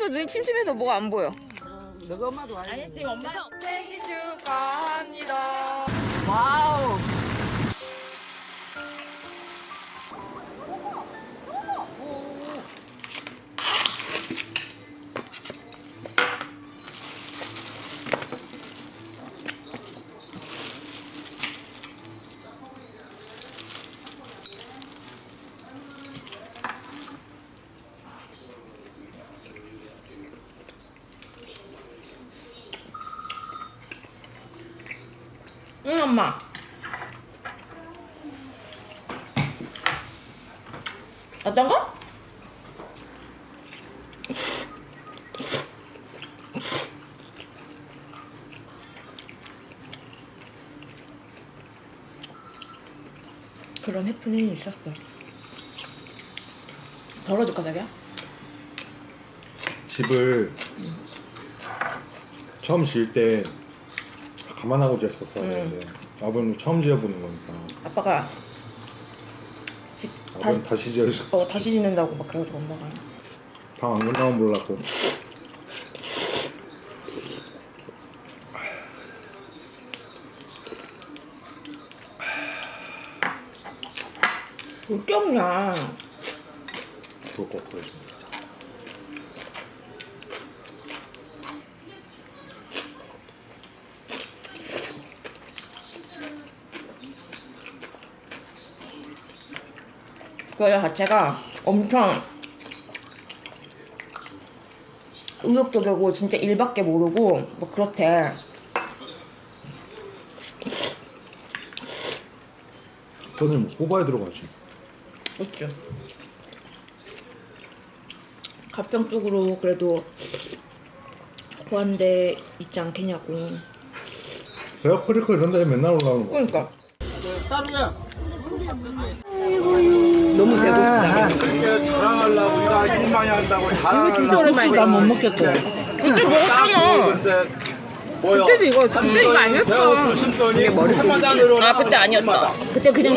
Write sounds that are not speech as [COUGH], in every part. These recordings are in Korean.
벌써 눈이 침침해서 뭐가 안 보여. 너가 엄마도 와야 아니 지금 엄마 생일 축하합니다. 와우. 응 엄마. 어떤 거? 그런 해프닝이 있었어. 덜어줄까 자기야? 집을 처음 지을 때 감안하고 지었었어야 되는데 아버님 처음 지어보는 거니까. 아빠가 집 다시 아버님 다시 지어서 어 다시 짓는다고 막 그래가지고 엄마가. 방안 끝나면 몰랐고. 볼게 없냐? 그럴 거 없어요 지금. 그 자체가 엄청 의욕적이고 진짜 일밖에 모르고 뭐 그렇대. 손을 뭐 뽑아야 들어가지 그렇죠. 가평 쪽으로 그래도 구한데 있지 않겠냐고. 베어크리커 이런 데에 맨날 올라오는 거 그러니까. 너무 배고프다. 이렇게 자랑하려고 우리가 일 많이 한다고 자랑을 진짜 오랜만이다. 못 먹겠다. 그때 먹었잖아. 그때 뭐요? 그때도 이거 그때 이거 아니었어. 배고프 심더니 한마당으로 아 그때 아니었다. 그때 그냥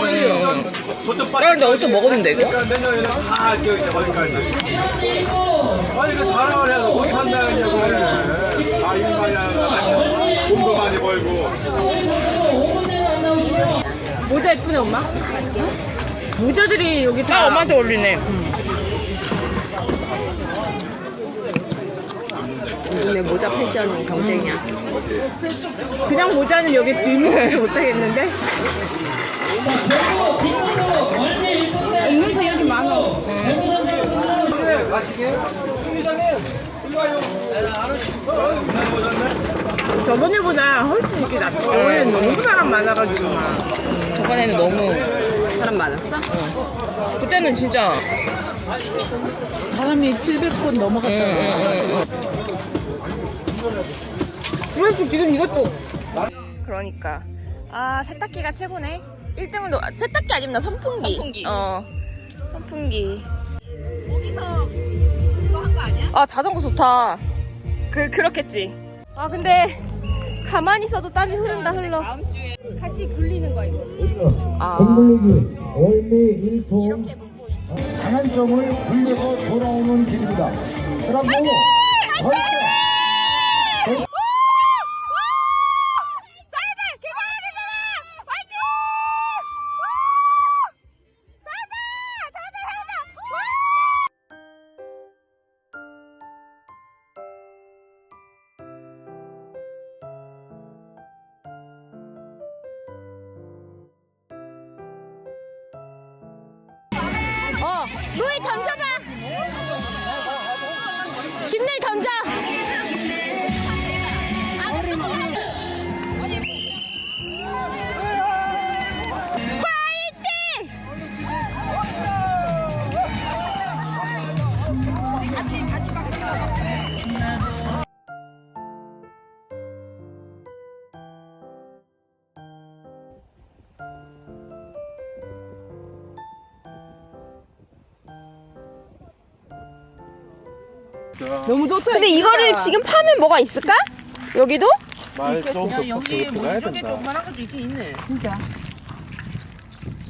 저쪽 나 근데 어디서 먹었는데 이거? 그러니까 내년에는 다 할게요 이제 어디까지 아니 그 자랑을 해서 많이 하는 돈도 많이 벌고 모자 예쁘네 엄마. 모자들이 여기 나다 엄마한테 올리네. 요즘에 모자 패션 경쟁이야. 그냥 모자는 여기 뒤에 [LAUGHS] 못하겠는데? 없는 새 여기 많아. 저번에보다 훨씬 이렇게 낫다. 저번에 너무 사람 많아가지고 막. 저번에는 너무 사람 많았어? 그때는 진짜 사람이 700번 넘어갔잖아. 그래서 지금 이것도? 그러니까. 아 세탁기가 최고네. 1등은 너 세탁기 아니면 나 선풍기. 선풍기. 어 선풍기. 거기서 그거 한 거 아니야? 아 자전거 좋다. 그 그렇겠지. 아 근데 가만히 있어도 땀이 흐른다 흘러 같이 굴리는 거야, 이거. 아 건물기 월미 1통 장안점을 굴려서 돌아오는 길입니다. 그러고 절대 너무 좋다. 근데 이거를 지금 파면 뭐가 있을까? 여기도? 말좀 여기 물 쪽에 조그만한 것도 있긴 있네. 진짜.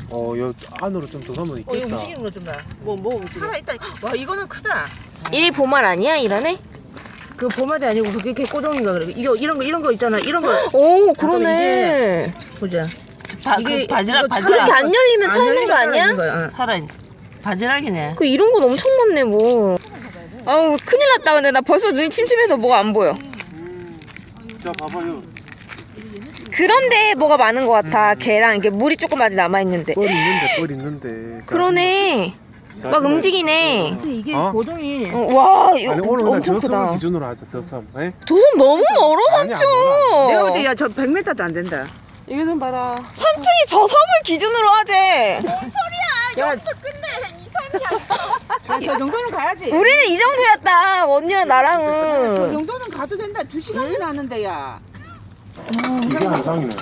어, 여 안으로 좀 들어가면 어, 이거 움직이는 거좀 봐. 뭐, 뭐 움직여? 살아있다. 와, 이거는 크다. 이 보말 아니야 이러네? 그 포마디 아니고 그게 이렇게 꼬동이가 그래. 이거 이런 거 이런 거 있잖아. 이런 거 오 그러네. 보자. 바, 이게 그 바지락 이거 바지락 그렇게 안 열리면 안 차는 거 아니야? 거야. 어. 살아 바지락이네. 그 이런 건 엄청 많네 뭐. 아우 큰일 났다 근데 나 벌써 눈이 침침해서 뭐가 안 보여. 자 봐봐요. 그런데 뭐가 많은 것 같아. 걔랑 이게 물이 조금 많이 남아 있는데. 뻘 있는데 뻘 있는데. 그러네. 막 움직이네. 근데 이게 어? 고동이 어, 와 이거 아니 오늘 그냥 엄청 저섬을 크다. 기준으로 하자 저섬. 에? 조선 너무 멀어 삼촌. 내가 볼때 야저 100m도 안 된다. 이거 좀 봐라. 삼촌이 저 섬을 기준으로 하재. 야, 저 정도는 가야지. 우리는 이 정도였다. 언니랑 저 나랑은. 정도는 가도 된다. 두 시간이나 하는데 야. 이게 한상이네.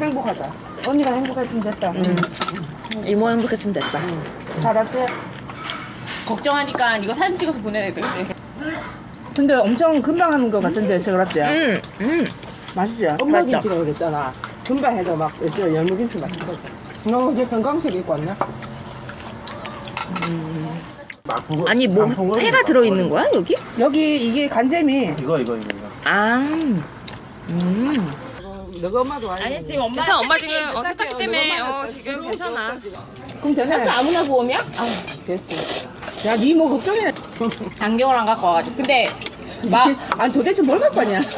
행복하다. 언니가 행복했으면 됐다. 이모 행복했으면 됐다. 잘했지? 걱정하니까 이거 사진 찍어서 보내야 되는데. 근데 엄청 금방 하는 것 같은데 세그랍지? 응, 응. 맛있지? 엄마 김치가 그랬잖아. 금방 해서 막저 열무김치 맛있어. 너 이제 건강식 입고 왔냐? 아니 뭐 회가 들어있는 거야 여기? 여기 이게 간잼이 이거 이거 이거. 이거. 아. 너가 엄마도? 아니 지금 엄마 괜찮아 엄마 지금 어, 세탁기 때문에 어 지금 괜찮아. 그럼 되네. 아무나 보험이야? 됐어. 야, 니 뭐 걱정해. 안경을 안 갖고 와가지고. 근데 막 [LAUGHS] 아니 도대체 뭘 갖고 왔냐? [LAUGHS]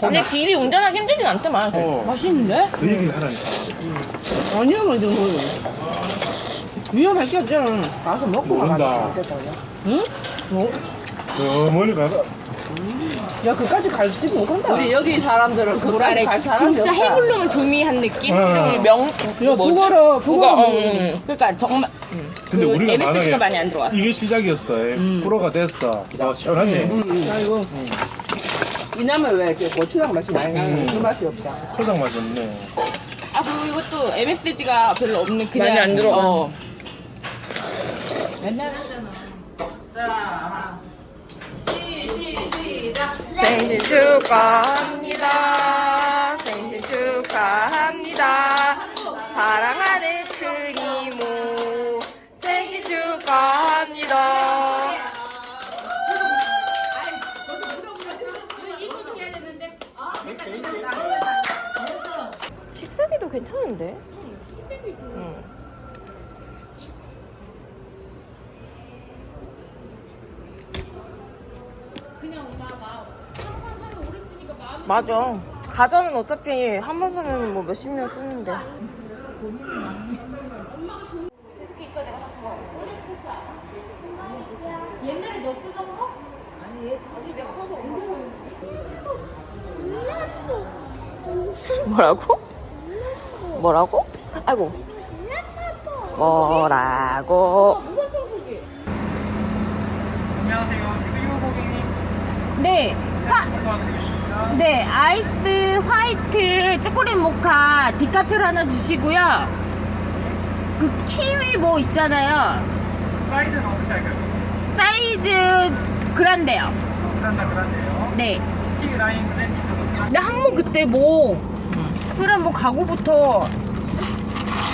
근데 길이 운전하기 힘들진 않더만. 어. 맛있는데? 그 얘기를 하라니까. 아니야, 뭐 이런 거. 위험할 게 없잖아. 가서 먹고 모른다. 응? 뭐? 저 멀리 가가. 야, 그까지 갈지 못한다. 우리 여기 사람들은 그까지 갈 사람이 진짜 없다. 해물로만 조미한 느낌? 어. 그리고 명, 야, 뭐, 북어로, 북어, 북어로. 어, 응. 그러니까 정말 근데 그 우리가 MSG 가 만약에 많이 안 들어와. 이게 시작이었어. 프로가 됐어. 어, 시원하지. 아이고. 이 남은 왜 이렇게 고추장 맛이 많이 나는 그 맛이 없다. 초장 맛있네. 아 그리고 이것도 MSG가 별로 없는 그냥 많이 안 들어가. 어. 생신 축하합니다. 생신 축하합니다. 사랑하는 크리모 생신 축하합니다. 식사기도 괜찮은데? 맞아. 가전은 어차피 한 번 사면 뭐 몇십 년 쓰는데. 옛날에 너 쓰던 거? 아니 얘 자기 내가 사서 엄청 뭐라고? 뭐라고? 아이고. 뭐라고? 네. 화, 네, 아이스 화이트 초콜릿 모카 디카페로 하나 주시고요. 그 키위 뭐 있잖아요. 사이즈는 어떻게 할까요? 사이즈 그란데요. 그란다 그란데요. 네. 키위 라인 근데 한번 그때 뭐 술에 뭐 가고부터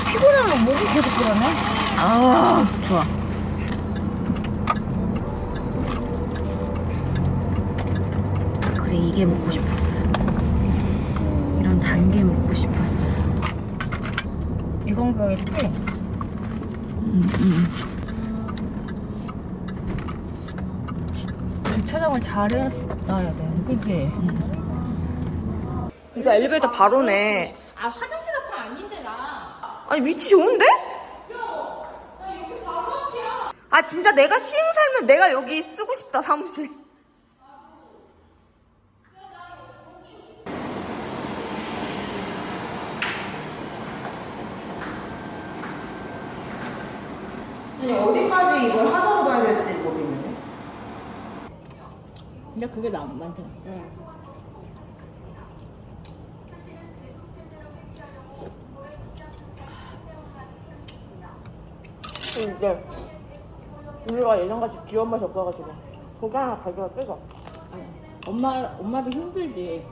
피곤하면 목이 계속 그러네. 아, 좋아. 그래 이게 먹고 싶었어 이런 단 게 먹고 싶었어 이건 그거겠지? 주차장을 잘 해놔야 돼. 그치? 진짜 엘리베이터 바로네. 아 화장실 앞에 아닌데 나 아니, 위치 좋은데? 아, 진짜 내가 시흥 살면 내가 여기 쓰고 싶다, 사무실. 어디까지 이걸 하자로 봐야 될지 모르겠네. 근데 그게 나 많다 근데 우리가 예전같이 귀여운 맛이 없어가지고 고기 하나 가져가 뜯어. 엄마 엄마도 힘들지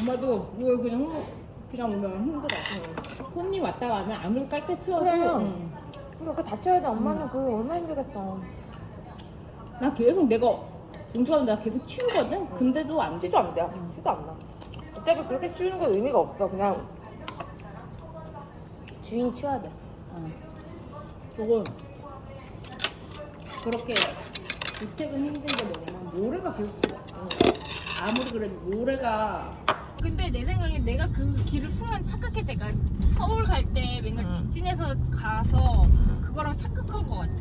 엄마도 뭐 그냥 흥- 그냥 오면 힘들어 응. 손님 왔다 가면 아무리 깔때 치워도 그래요. 응. 그러니까 그 다쳐야 돼. 엄마는 그 얼마나 힘들겠어. 나 계속 내가 공주하면 내가 계속 치우거든? 근데도 안 돼. 티도 안 돼. 티도 안 나. 어차피 그렇게 치우는 건 의미가 없어. 그냥 주인이 치워야 돼. 저건 그렇게 주택은 힘든 게 뭐냐면 모래가 계속 어, 아무리 그래도 모래가 근데 내 생각에 내가 그 길을 순간 착각했대 그러니까 서울 갈 때 맨날 직진해서 가서 그거랑 착각한 것 같아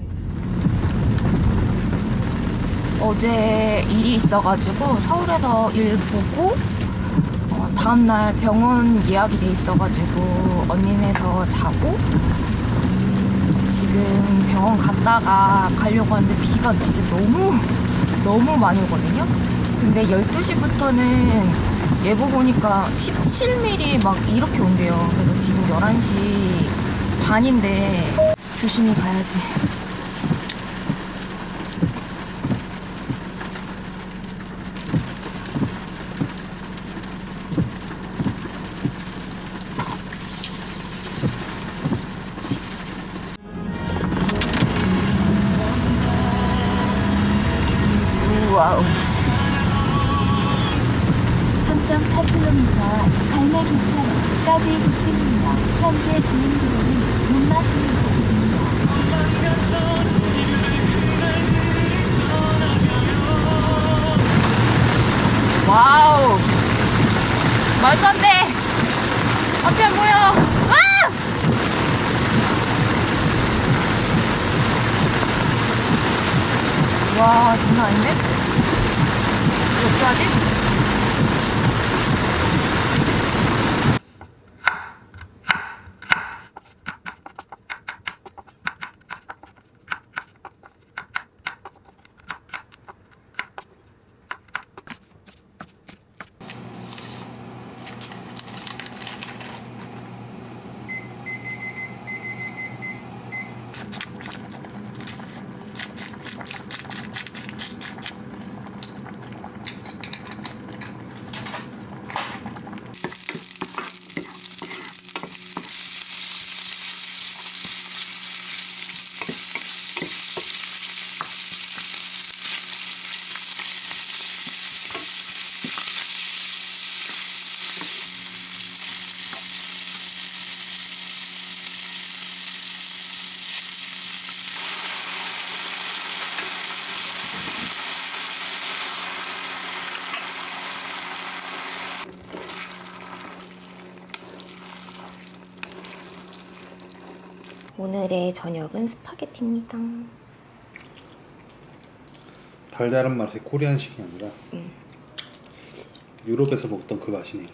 어제 일이 있어가지고 서울에서 일 보고 어, 다음날 병원 예약이 돼 있어가지고 언니네서 자고 지금 병원 갔다가 가려고 하는데 비가 진짜 너무 너무 많이 오거든요. 근데 12시부터는 예보 보니까 17mm 막 이렇게 온대요. 그래서 지금 11시 반인데 조심히 가야지. 와우. 3.8km 갈매기차까지 직진입니다. 현재 진행 중인 문마순 부근입니다. 와우. 말도 안 돼. 앞이 안 보여. 아! 와, 장난 아닌데? 이거 어떡하지? 오늘의 저녁은 스파게티입니다. 달달한 맛의 코리안식이 아니라 유럽에서 먹던 그 맛이네.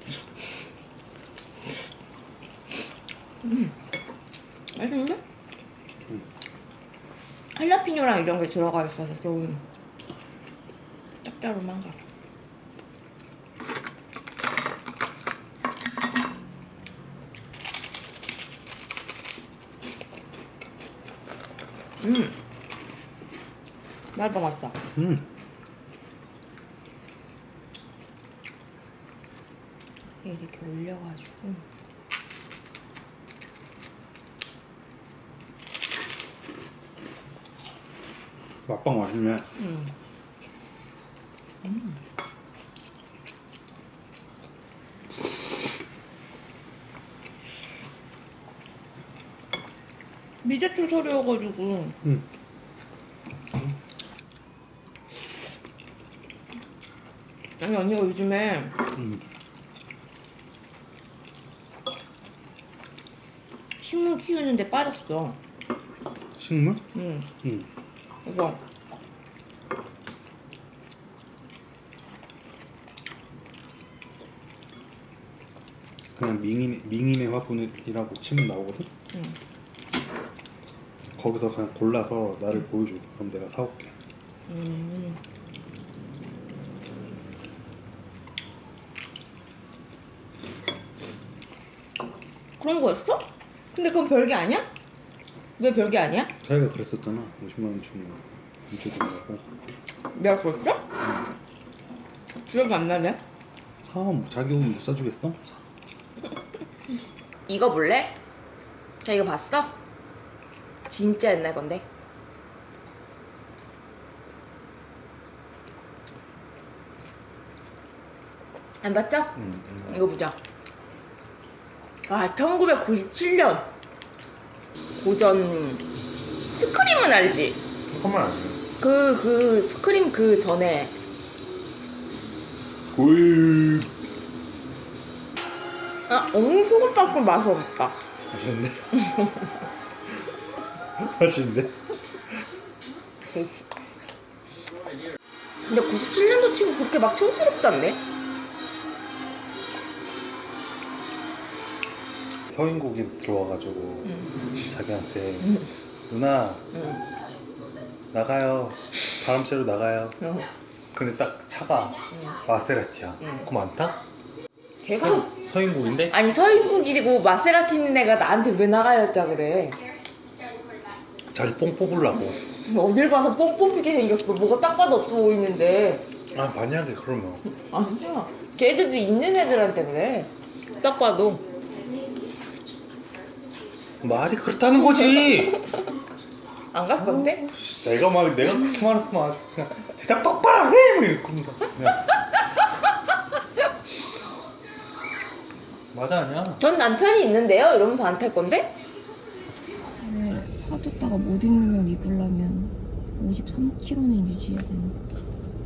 맛있는데? 할라피뇨랑 이런 게 들어가 있어서 좀 짭짤한 거. 음. 맛있다, 맛있다. 음. 이렇게 올려가지고. 맛빵 맛있네. 미제초 소리여가지고. 음. 아니 언니가 요즘에 음. 식물 키우는데 빠졌어. 식물? 응. 음. 그래서 그냥 밍인 밍인의 화분이라고 치면 나오거든. 응. 거기서 그냥 골라서 나를 보여줘. 그럼 내가 사올게. 음. 그런 거였어? 근데 그건 별게 아니야? 왜 별게 아니야? 자기가 그랬었잖아. 50만 원 주면 안 주던다고. 내가 그랬어? 기억이 안 나네. 사. 뭐 자기 옷 못 사주겠어? [LAUGHS] 이거 볼래? 자, 이거 봤어? 진짜 옛날 건데. 안 봤죠? 이거 보자. 아, 1997년. 고전 스크림은 알지? 잠깐만 안 돼. 그, 그, 스크림 그 전에. 오이. 아, 엉 소금빵은 맛이 없다. 맛있는데? [LAUGHS] 맛있는데? 돼지. 근데 97년도 치고 그렇게 막 촌스럽지 않네? 서인국이 들어와가지고 자기한테 누나 나가요 바람 쐬러 나가요 근데 딱 차가 마세라티야 안 타? 걔가 서인국인데? 아니 서인국이고 마세라티는 애가 나한테 왜 나가였자 그래 자기 뽕 뽑으려고 어딜 봐서 뽕 뽑히게 생겼어 뭐가 딱 봐도 없어 보이는데 아 만약에 그러면 아니야 걔들도 있는 애들한테 그래 딱 봐도 말이 그렇다는 거지 [LAUGHS] 안 갈 건데? 내가 말 내가 그렇게 말했으면 아주 그냥 대답 똑바로 해! 뭐 이러면서 그냥. [LAUGHS] 맞아 아니야 전 남편이 있는데요? 이러면서 안 탈 건데? 사줬다가 못 입으면 입으려면 53kg는 유지해야 되는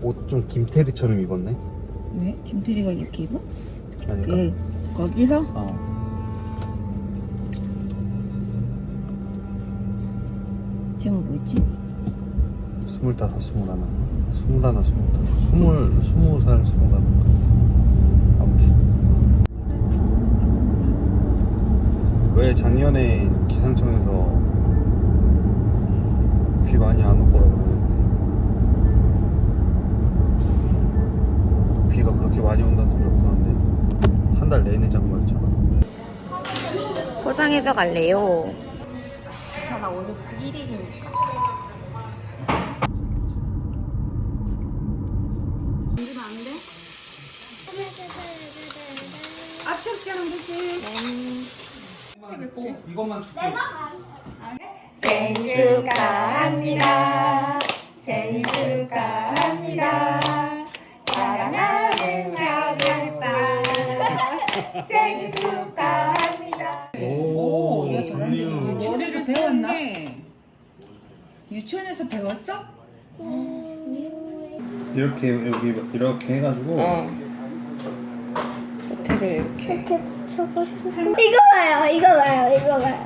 옷 좀 김태리처럼 입었네. 왜? 김태리가 이렇게 입어? 아니, 그 거기서? 어. 제목 뭐였지? 스물다섯, 스물하나, 스물하나, 스물다섯, 스물, 스무 살, 스물하나. 아무튼. 왜 작년에 기상청에서 비 많이 안 올 거라고 그랬는데. 비가 그렇게 많이 온다는 소리 없었는데 한 달 내내 장마였잖아. 포장해서 갈래요. 괜찮아 오늘부터 1일이니까. 이것만 줄게. [LAUGHS] 오, 얘 잘하네 머리를 배웠나? 유치원에서 배웠어? 이렇게 여기 이렇게 해가지고. 어. 끝에를 이렇게? 이렇게 붙여가지고. 이거 봐요 이거 봐요 이거 봐요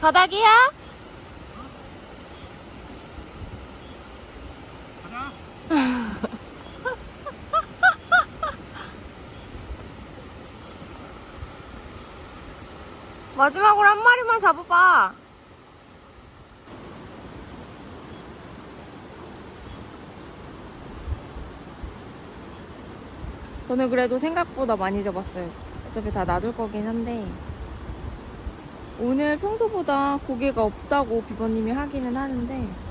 바닥이야? [LAUGHS] 마지막으로 한 마리만 잡아봐. 저는 그래도 생각보다 많이 잡았어요. 어차피 다 놔줄 거긴 한데. 오늘 평소보다 고기가 없다고 비버님이 하기는 하는데